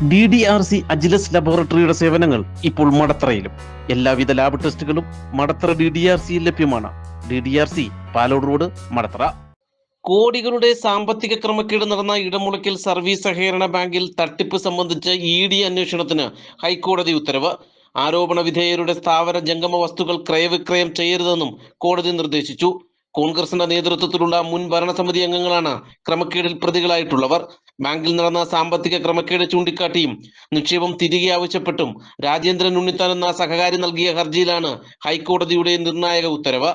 D D R C Agilus ലബോറട്ടറിയുടെ സേവനങ്ങൾ ഇപ്പോൾ മടത്തറയിലും. എല്ലാവിധ ലാബ് ടെസ്റ്റുകളും മടത്തറ ഡി ഡി ആർ സിയിൽ ലഭ്യമാണ്. D D R C Palode road Madathara. കോടികളുടെ സാമ്പത്തിക ക്രമക്കേട് നടന്ന ഇടമുളക്കൽ സർവീസ് സഹകരണ ബാങ്കിൽ തട്ടിപ്പ് സംബന്ധിച്ച് ഇ ഡി അന്വേഷണത്തിന് ഹൈക്കോടതി ഉത്തരവ്. ആരോപണ വിധേയരുടെ സ്ഥാവര ജംഗമ വസ്തുക്കൾ ക്രയവിക്രയം ചെയ്യരുതെന്നും കോടതി നിർദ്ദേശിച്ചു. കോൺഗ്രസിന്റെ നേതൃത്വത്തിലുള്ള മുൻ ഭരണസമിതി അംഗങ്ങളാണ് ക്രമക്കേടിൽ പ്രതികളായിട്ടുള്ളവർ. ബാങ്കിൽ നടന്ന സാമ്പത്തിക ക്രമക്കേട് ചൂണ്ടിക്കാട്ടിയും നിക്ഷേപം തിരികെ ആവശ്യപ്പെട്ടും രാജേന്ദ്രൻ ഉണ്ണിത്താൻ എന്ന സഹകാരി നൽകിയ ഹർജിയിലാണ് ഹൈക്കോടതിയുടെ നിർണായക ഉത്തരവ്.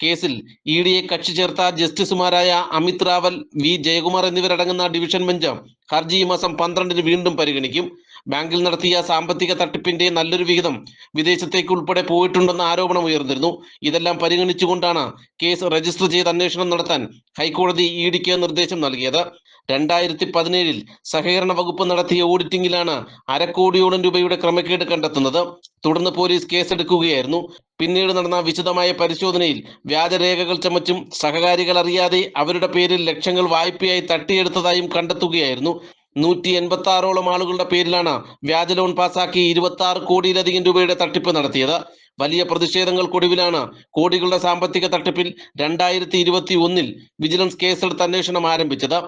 കേസിൽ ഇ ഡിയെ കക്ഷി ചേർത്ത ജസ്റ്റിസുമാരായ അമിത് റാവൽ വി. ജയകുമാർ എന്നിവരടങ്ങുന്ന ഡിവിഷൻ ബെഞ്ച് ഹർജി ഈ മാസം പന്ത്രണ്ടിന് വീണ്ടും പരിഗണിക്കും. ബാങ്കിൽ നടത്തിയ സാമ്പത്തിക തട്ടിപ്പിന്റെ നല്ലൊരു വിഹിതം വിദേശത്തേക്ക് ഉൾപ്പെടെ പോയിട്ടുണ്ടെന്ന ആരോപണം ഉയർന്നിരുന്നു. ഇതെല്ലാം പരിഗണിച്ചുകൊണ്ടാണ് കേസ് രജിസ്റ്റർ ചെയ്ത് അന്വേഷണം നടത്താൻ ഹൈക്കോടതി ഇ ഡിക്ക് നിർദ്ദേശം നൽകിയത്. രണ്ടായിരത്തി പതിനേഴിൽ സഹകരണ വകുപ്പ് നടത്തിയ ഓഡിറ്റിംഗിലാണ് അരക്കോടിയോളം രൂപയുടെ ക്രമക്കേട് കണ്ടെത്തുന്നത്. തുടർന്ന് പോലീസ് കേസെടുക്കുകയായിരുന്നു. പിന്നീട് നടന്ന വിശദമായ പരിശോധനയിൽ വ്യാജരേഖകൾ ചമച്ചും സഹകാരികൾ അറിയാതെ അവരുടെ പേരിൽ ലക്ഷങ്ങൾ വായ്പയായി തട്ടിയെടുത്തതായും കണ്ടെത്തുകയായിരുന്നു. നൂറ്റി എൺപത്തി ആറോളം ആളുകളുടെ പേരിലാണ് വ്യാജ ലോൺ പാസാക്കി ഇരുപത്തി ആറ് കോടിയിലധികം രൂപയുടെ തട്ടിപ്പ് നടത്തിയത്. വലിയ പ്രതിഷേധങ്ങൾക്കൊടുവിലാണ് കോടികളുടെ സാമ്പത്തിക തട്ടിപ്പിൽ രണ്ടായിരത്തി ഇരുപത്തി ഒന്നിൽ വിജിലൻസ് കേസെടുത്ത് അന്വേഷണം ആരംഭിച്ചത്.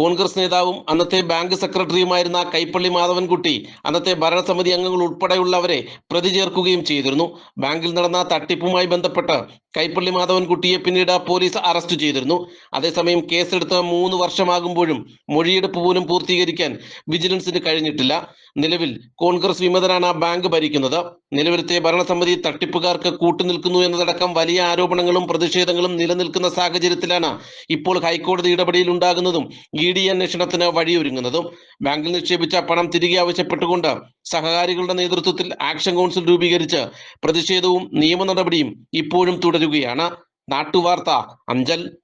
കോൺഗ്രസ് നേതാവും അന്നത്തെ ബാങ്ക് സെക്രട്ടറിയുമായിരുന്ന കൈപ്പള്ളി മാധവൻകുട്ടി അന്നത്തെ ഭരണസമിതി അംഗങ്ങൾ ഉൾപ്പെടെയുള്ളവരെ പ്രതി ചേർക്കുകയും ചെയ്തിരുന്നു. ബാങ്കിൽ നടന്ന തട്ടിപ്പുമായി ബന്ധപ്പെട്ട് കൈപ്പള്ളി മാധവൻകുട്ടിയെ പിന്നീട് പോലീസ് അറസ്റ്റ് ചെയ്തിരുന്നു. അതേസമയം കേസെടുത്ത് മൂന്ന് വർഷമാകുമ്പോഴും മൊഴിയെടുപ്പ് പോലും പൂർത്തീകരിക്കാൻ വിജിലൻസിന് കഴിഞ്ഞിട്ടില്ല. നിലവിൽ കോൺഗ്രസ് വിമതനാണ് ആ ബാങ്ക് ഭരിക്കുന്നത്. നിലവിലത്തെ ഭരണസമിതി തട്ടിപ്പുകാർക്ക് കൂട്ടുനിൽക്കുന്നു എന്നതടക്കം വലിയ ആരോപണങ്ങളും പ്രതിഷേധങ്ങളും നിലനിൽക്കുന്ന സാഹചര്യത്തിലാണ് ഇപ്പോൾ ഹൈക്കോടതി ഇടപെടിയിൽ ഉണ്ടാകുന്നതും ഇ ഡി അന്വേഷണത്തിന് വഴിയൊരുങ്ങുന്നതും. ബാങ്കിൽ നിക്ഷേപിച്ച പണം തിരികെ ആവശ്യപ്പെട്ടുകൊണ്ട് സഹകാരികളുടെ നേതൃത്വത്തിൽ ആക്ഷൻ കൗൺസിൽ രൂപീകരിച്ച് പ്രതിഷേധവും നിയമ നടപടിയും ഇപ്പോഴും തുടരുകയാണ്. നാട്ടുവാർത്ത അഞ്ചൽ.